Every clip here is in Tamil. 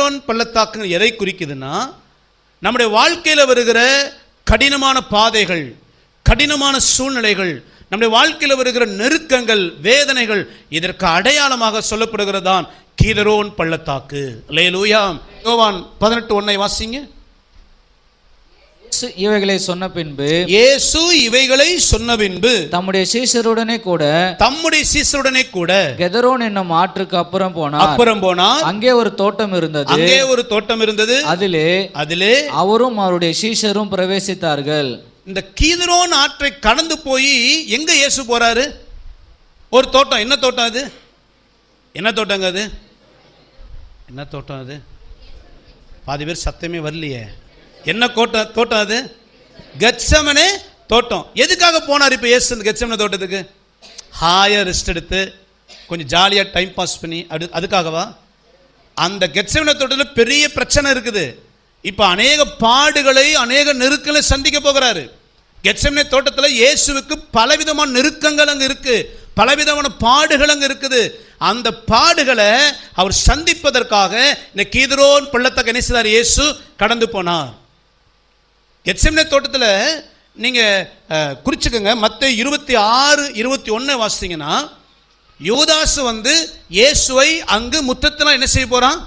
கெதரோன் பள்ளத்தாக்கு எதை குறிக்குதுன்னா நம்முடைய வாழ்க்கையில் வருகிற கடினமான பாதைகள் கடினமான சூழ்நிலைகள் நம்முடைய வாழ்க்கையில் வருகிற நெருக்கங்கள் வேதனைகள் இதற்கு அடையாளமாக சொல்லப்படுகிறதான் கீதரோன் பள்ளத்தாக்கு. லேலூயா யோவான் பதினெட்டு ஒன்னை வாசிங்க. இயேசு இவைகளை சொன்ன பின்பு இயேசு இவைகளை சொன்ன பின்பு தம்முடைய சீஷருடனே கூட தம்முடைய சீசருடனே கூட கெதரோன் என்னும் ஆற்றுக்கு அப்புறம் போனார். அப்புறம் போனார். அங்கே ஒரு தோட்டம் இருந்தது. அங்கே ஒரு தோட்டம் இருந்தது. அதிலே அதிலே அவரும் அவருடைய சீஷரும் பிரவேசித்தார்கள். இந்த கீதரோன் ஆற்றை கடந்து போய் எங்க இயேசு போறாரு? ஒரு தோட்டம். என்ன தோட்டம் அது? என்ன தோட்டங்க அது? என்ன தோட்டம் அது? பாதி பேர் சத்தமே வரலையே. என்ன கோட்டம் தோட்டம் அது? கச்சமனே தோட்டம். எதுக்காக போனார் இப்போ ஏசு இந்த கச்சமன தோட்டத்துக்கு? ஹாயாக ரெஸ்ட் எடுத்து கொஞ்சம் ஜாலியாக டைம் பாஸ் பண்ணி அது அதுக்காகவா? அந்த கெட்சமனே தோட்டத்தில் பெரிய பிரச்சனை இருக்குது. இப்போ அநேக பாடுகளை அநேக நெருக்கங்களை சந்திக்க போகிறாரு. கெட்சமனே தோட்டத்தில் இயேசுவுக்கு பலவிதமான நெருக்கங்கள் அங்கே இருக்குது பலவிதமான பாடுகள் அங்கே இருக்குது. அந்த பாடுகளை அவர் சந்திப்பதற்காக இந்த கீதரோன் பள்ளத்தை கணேசிதார் இயேசு கடந்து போனார். கெட்செம்னே தோட்டத்தில் நீங்கள் குறிச்சுக்கோங்க. மற்ற இருபத்தி ஆறு இருபத்தி ஒன்று வாசித்தீங்கன்னா யோதாசு வந்து இயேசுவை அங்கு முத்தத்தில் என்ன செய்ய போகிறான்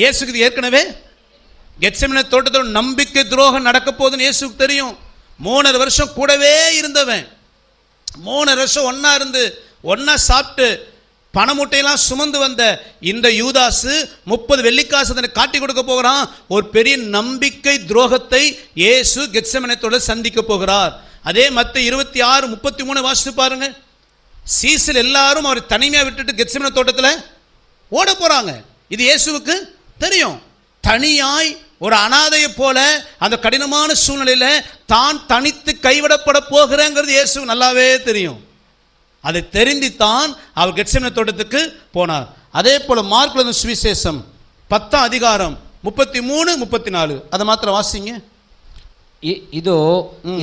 இயேசுக்கு இது ஏற்கனவே கெட்செம்னே தோட்டத்தில் நம்பிக்கை துரோகம் நடக்க போகுதுன்னு இயேசுக்கு தெரியும். மூணரை வருஷம் கூடவே இருந்தவன். மூணு வருஷம் ஒன்றா இருந்து ஒன்றா சாப்பிட்டு பணமூட்டையெல்லாம் சுமந்து வந்த இந்த யூதாசு முப்பது வெள்ளிக்காசு அதனை காட்டி கொடுக்க போகிறான். ஒரு பெரிய நம்பிக்கை துரோகத்தை இயேசு கெட்சமனத்தோட சந்திக்க போகிறார். அதே மற்ற இருபத்தி ஆறு முப்பத்தி மூணு வாசித்து பாருங்க. சீசில் எல்லாரும் அவர் தனிமையாக விட்டுட்டு கெட்சமன தோட்டத்தில் ஓட போகிறாங்க இது இயேசுவுக்கு தெரியும். தனியாய் ஒரு அனாதையை போல அந்த கடினமான சூழ்நிலையில் தான் தனித்து கைவிடப்பட போகிறேங்கிறது இயேசுக்கு நல்லாவே தெரியும். அதை தெரிந்துத்தான் அவர் கெட்சமன தோட்டத்துக்கு போனார் அதே போல மார்க்குல சுவிசேஷம் பத்தாம் அதிகாரம் முப்பத்தி மூணு முப்பத்தி நாலு. அதை மாத்திரம் வாசிங்க. இதோ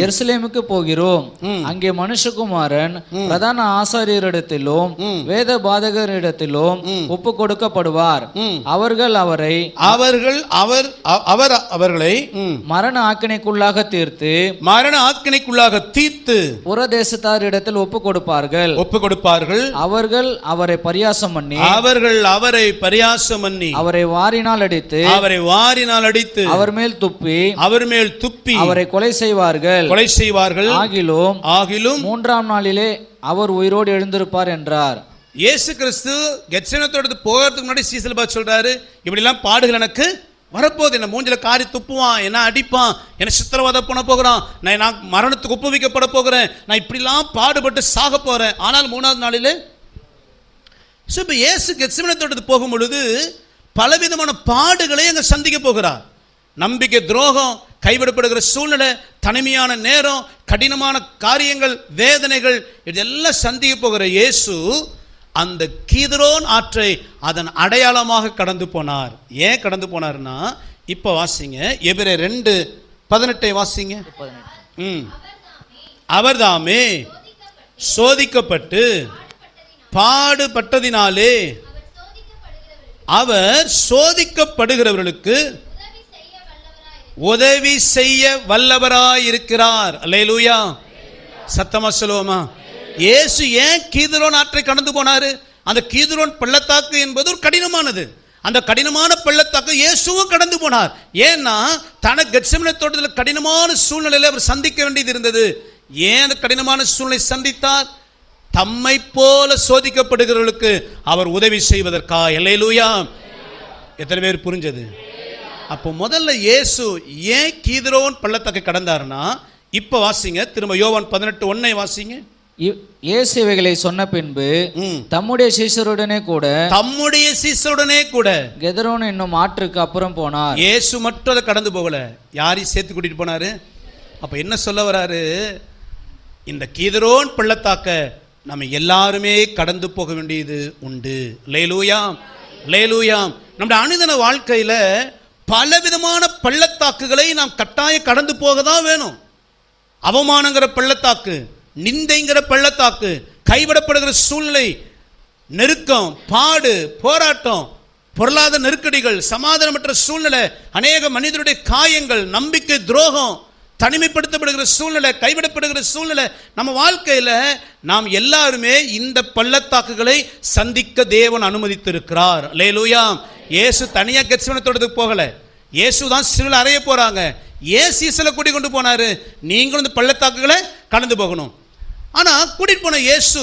எருசலேமுக்கு போகிறோம். அங்கே மனுஷகுமாரன் பிரதான ஆசாரியரிடத்திலும் வேத பாதகரிடத்திலும் ஒப்பு கொடுக்கப்படுவார். அவர்கள் அவரை அவர்கள் அவர் அவர் அவர்களை மரண ஆக்கினைக்குள்ளாக தீர்த்து மரண ஆக்கினைக்குள்ளாக தீர்த்து புறதேசத்தாரிடத்தில் ஒப்பு கொடுப்பார்கள். ஒப்பு கொடுப்பார்கள். அவர்கள் அவரை பரியாசம் பண்ணி அவர்கள் அவரை பரியாசம் பண்ணி அவரை வாரினால் அடித்து அவரை வாரினால் அடித்து அவர் மேல் துப்பி அவர் மேல் துப்பி அவரை கொலை செய்வார்கள். கொலை செய்வார்கள். ஆகிலும் ஆகிலும் மூன்றாம் நாளிலே அவர் உயிரோடு எழுந்திருப்பார் என்றார். இயேசு கிறிஸ்து கெட்சனத்தோட போகிறதுக்கு முன்னாடி சீசல் பார்த்து சொல்றாரு. இப்படிலாம் பாடுகள் எனக்கு வரப்போகுது. என்ன மூஞ்சில காரி துப்புவான் என்ன அடிப்பான் என்ன சித்திரவதை பண்ண போகிறான் நான் நான் மரணத்துக்கு ஒப்புவிக்கப்பட போகிறேன் நான் இப்படிலாம் பாடுபட்டு சாக போறேன். ஆனால் மூணாவது நாளிலே ஸோ இப்போ இயேசு தோட்டத்துக்கு போகும் பொழுது பலவிதமான பாடுகளை அங்கே சந்திக்க போகிறார். நம்பிக்கை துரோகம் கைவிடப்படுகிற சூழ்நிலை தனிமையான நேரம் கடினமான காரியங்கள் வேதனைகள் இதெல்லாம் சந்திக்க போகிற இயேசு அந்த கீதரோன் ஆற்றை அதன் அடையாளமாக கடந்து போனார். ஏன் கடந்து போனார்னா இப்போ வாசிங்க எபிரே ரெண்டு பதினெட்டை வாசிங்க. ம். அவர்தாமே சோதிக்கப்பட்டு பாடுபட்டதினாலே அவர் சோதிக்கப்படுகிறவர்களுக்கு உதவி செய்ய வல்லவராயிருக்கிறார். அல்லேலூயா. சத்தமா சொல்லுவோமா? இயேசு ஏன் கீதுரோன் ஆற்றை கடந்து போனாரு? அந்த கீதுரோன் பள்ளத்தாக்கு என்பது ஒரு கடினமானது. அந்த கடினமான பள்ளத்தாக்கு இயேசுவும் கடந்து போனார். ஏன்னா தனக்கு கெட்சமன தோட்டத்தில் கடினமான சூழ்நிலையில் அவர் சந்திக்க வேண்டியது இருந்தது. ஏன் அந்த கடினமான சூழ்நிலை சந்தித்தார்? தம்மை போல சோதிக்கப்படுகிறவர்களுக்கு அவர் உதவி செய்வதற்கா? எல்லையிலூயா எத்தனை பேர் புரிஞ்சது? அப்போ முதல்ல இயேசு ஏன் கீதரோன் பள்ளத்தாக்கை கடந்தாருன்னா இப்போ வாசிங்க திரும்ப யோவான் பதினெட்டு ஒன்னை வாசிங்க. இயேசு இவைகளை சொன்ன பின்பு. தம்முடைய சீஷருடனே கூட தம்முடைய சீசருடனே கூட. கெதரோன் என்னும் ஆற்றுக்கு அப்புறம் போனார். இயேசு மட்டும் அதை கடந்து போகல. யாரையும் சேர்த்து கூட்டிட்டு போனாரு? அப்ப என்ன சொல்ல வராரு? இந்த கீதரோன் பள்ளத்தாக்க நம்ம எல்லாருமே கடந்து போக வேண்டியது உண்டு. லேலூயாம் லேலூயாம் நம்முடைய அனுதின வாழ்க்கையில பலவிதமான பள்ளத்தாக்குகளை நாம் கட்டாயம் கடந்து போக தான் வேணும். அவமானங்கிற பள்ளத்தாக்கு நிந்தைங்கிற பள்ளத்தாக்கு கைவிடப்படுகிற சூழ்நிலை நெருக்கம் பாடு போராட்டம் பொருளாதார நெருக்கடிகள் சமாதானமற்ற சூழ்நிலை அநேக மனிதருடைய காயங்கள் நம்பிக்கை துரோகம் தனிமைப்படுத்தப்படுகிற சூழ்நிலை கைவிடப்படுகிற சூழ்நிலை நம்ம வாழ்க்கையில் நாம் எல்லாருமே இந்த பள்ளத்தாக்குகளை சந்திக்க தேவன் அனுமதித்திருக்கிறார். லேலூயாம் இயேசு தனியாக கெட்சமனத்தோடதுக்கு போகல. இயேசு தான் சிறுவில் அறைய போகிறாங்க ஏன் சீசலை கூட்டிக் கொண்டு போனாரு? நீங்களும் இந்த பள்ளத்தாக்குகளை கடந்து போகணும். ஆனால் கூட்டிகிட்டு போன இயேசு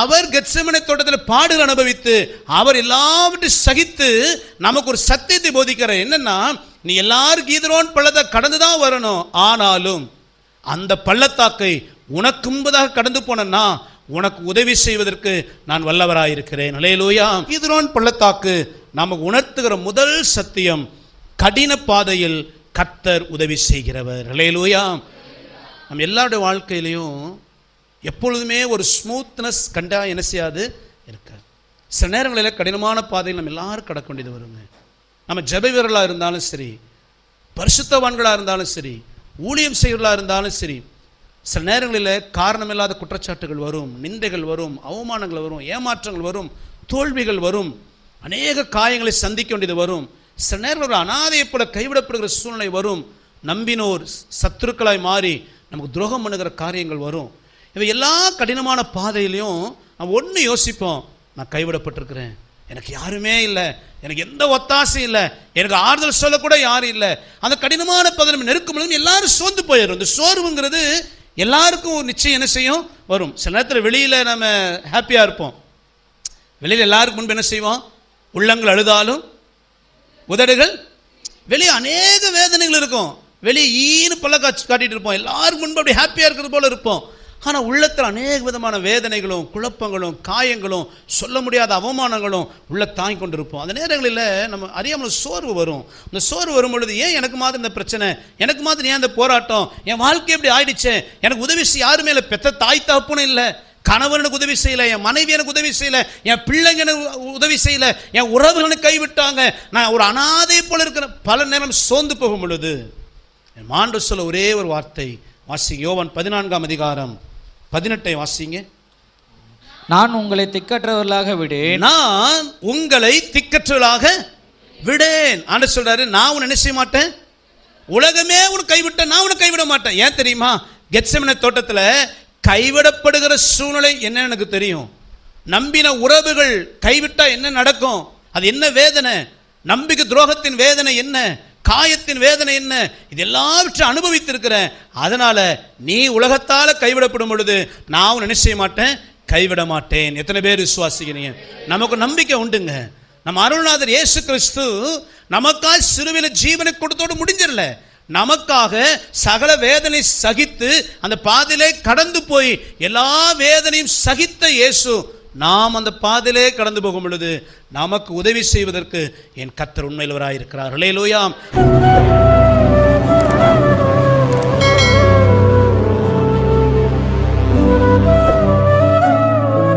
அவர் கெட்சமனை தோட்டத்தில் பாடுகள் அனுபவித்து அவர் எல்லாவற்றையும் சகித்து நமக்கு ஒரு சத்தியத்தை போதிக்கிறார் என்னன்னா நீ எல்லாரும் கீதரோன் பள்ளத்தை கடந்து தான் வரணும். ஆனாலும் அந்த பள்ளத்தாக்கை உனக்கு முன்பதாக கடந்து போனேன்னா உனக்கு உதவி செய்வதற்கு நான் வல்லவராயிருக்கிறேன். அலையலூயா. கீதரோன் பள்ளத்தாக்கு நமக்கு உணர்த்துகிற முதல் சத்தியம் கடின பாதையில் கத்தர் உதவி செய்கிறவர். இல்லையிலூயா நம்ம எல்லாருடைய வாழ்க்கையிலையும் எப்பொழுதுமே ஒரு ஸ்மூத்னஸ் கண்டா என்ன செய்யாது? இருக்காது. சில நேரங்களில் கடினமான பாதையில் நம்ம எல்லாரும் கடக்க வேண்டியது வருங்க. நம்ம ஜப வீரர்களாக இருந்தாலும் சரி பரிசுத்தவான்களாக இருந்தாலும் சரி ஊழியம் செய்வர்களாக இருந்தாலும் சரி சில நேரங்களில் காரணமில்லாத குற்றச்சாட்டுகள் வரும் நிந்தைகள் வரும் அவமானங்கள் வரும் ஏமாற்றங்கள் வரும் தோல்விகள் வரும். அநேக காயங்களை சந்திக்க வேண்டியது வரும். சில நேரங்கள் ஒரு அனாதையைப் போல கைவிடப்படுகிற சூழ்நிலை வரும். நம்பினோர் சத்துருக்களாய் மாறி நமக்கு துரோகம் பண்ணுகிற காரியங்கள் வரும். இவை எல்லா கடினமான பாதையிலையும் நம்ம ஒன்று யோசிப்போம். நான் கைவிடப்பட்டிருக்கிறேன். எனக்கு யாருமே இல்லை. எனக்கு எந்த ஒத்தாசையும் இல்லை. எனக்கு ஆறுதல் சொல்லக்கூட யாரும் இல்லை. அந்த கடினமான பதனம் நம்ம நெருக்கும் பொழுது எல்லாரும் சோர்ந்து போயிடும் இந்த சோர்வுங்கிறது எல்லாருக்கும் ஒரு நிச்சயம் என்ன செய்யும்? வரும். சில நேரத்தில் வெளியில் நம்ம ஹாப்பியாக இருப்போம். வெளியில் எல்லாருக்கும் முன்பு என்ன செய்வோம்? உள்ளங்கள் அழுதாலும் உதடுகள் வெளியே அநேக வேதனைகள் இருக்கும். வெளியே ஈனு பல்ல காட்சி காட்டிட்டு இருப்போம். எல்லாருக்கும் முன்பு அப்படி ஹாப்பியாக இருக்கிறது போல இருப்போம். ஆனால் உள்ளத்தில் அநேக விதமான வேதனைகளும் குழப்பங்களும் காயங்களும் சொல்ல முடியாத அவமானங்களும் உள்ள தாங்கி கொண்டு இருப்போம் அந்த நேரங்களில் நம்ம அறியாமல் சோர்வு வரும். இந்த சோர்வு வரும் பொழுது ஏன் எனக்கு மாதிரி இந்த பிரச்சனை? எனக்கு மாதிரி ஏன் இந்த போராட்டம்? என் வாழ்க்கை எப்படி ஆயிடுச்சு? எனக்கு உதவி செய்ய யாருமே இல்லை பெத்த தாய் தகப்புன்னு இல்லை. கணவன் எனக்கு உதவி செய்யல என் மனைவி எனக்கு உதவி செய்யல என் பிள்ளைங்க எனக்கு உதவி செய்யல என் உறவுகள் எனக்கு கைவிட்டாங்க. நான் ஒரு அனாதை போல இருக்கிற பல நேரம் சோர்ந்து போகும் பொழுது என் மாண்டு சொல்ல ஒரே ஒரு வார்த்தை. வாசிங்க யோவான் பதினான்காம் அதிகாரம். பதினெட்டை வாசிங்க. நான் உங்களை திக்கற்றவர்களாக விடேன். நான் உங்களை திக்கற்றவளாக விடேன். ஆண்டு சொல்றாரு நான் உன்னை என்ன செய்ய மாட்டேன்? உலகமே உனக்கு கைவிட்ட நான் உனக்கு கைவிட மாட்டேன். ஏன் தெரியுமா? கெட்செமன தோட்டத்துல கைவிடப்படுகிற சூழ்நிலை என்ன எனக்கு தெரியும்? நம்பின உறவுகள் கைவிட்டா என்ன நடக்கும்? அது என்ன வேதனை? நம்பிக்கை துரோகத்தின் வேதனை என்ன? காயத்தின் வேதனை என்ன? இது எல்லாவற்றையும் அனுபவித்திருக்கிறேன். அதனால நீ உலகத்தால் கைவிடப்படும் பொழுது நான் நினை செய்ய மாட்டேன்? கைவிட மாட்டேன். எத்தனை பேர் விசுவாசிக்கிறீங்க? நமக்கு நம்பிக்கை உண்டுங்க. நம்ம அருள்நாதர் இயேசு கிறிஸ்து நமக்காக சிறுவில ஜீவனை கொடுத்தோடு முடிஞ்சிடல. நமக்காக சகல வேதனை சகித்து அந்த பாதிலே கடந்து போய் எல்லா வேதனையும் சகித்த இயேசு நாம் அந்த பாதிலே கடந்து போகும் பொழுது நமக்கு உதவி செய்வதற்கு என் கத்தர் உண்மையிலவராயிருக்கிறார். லோயாம்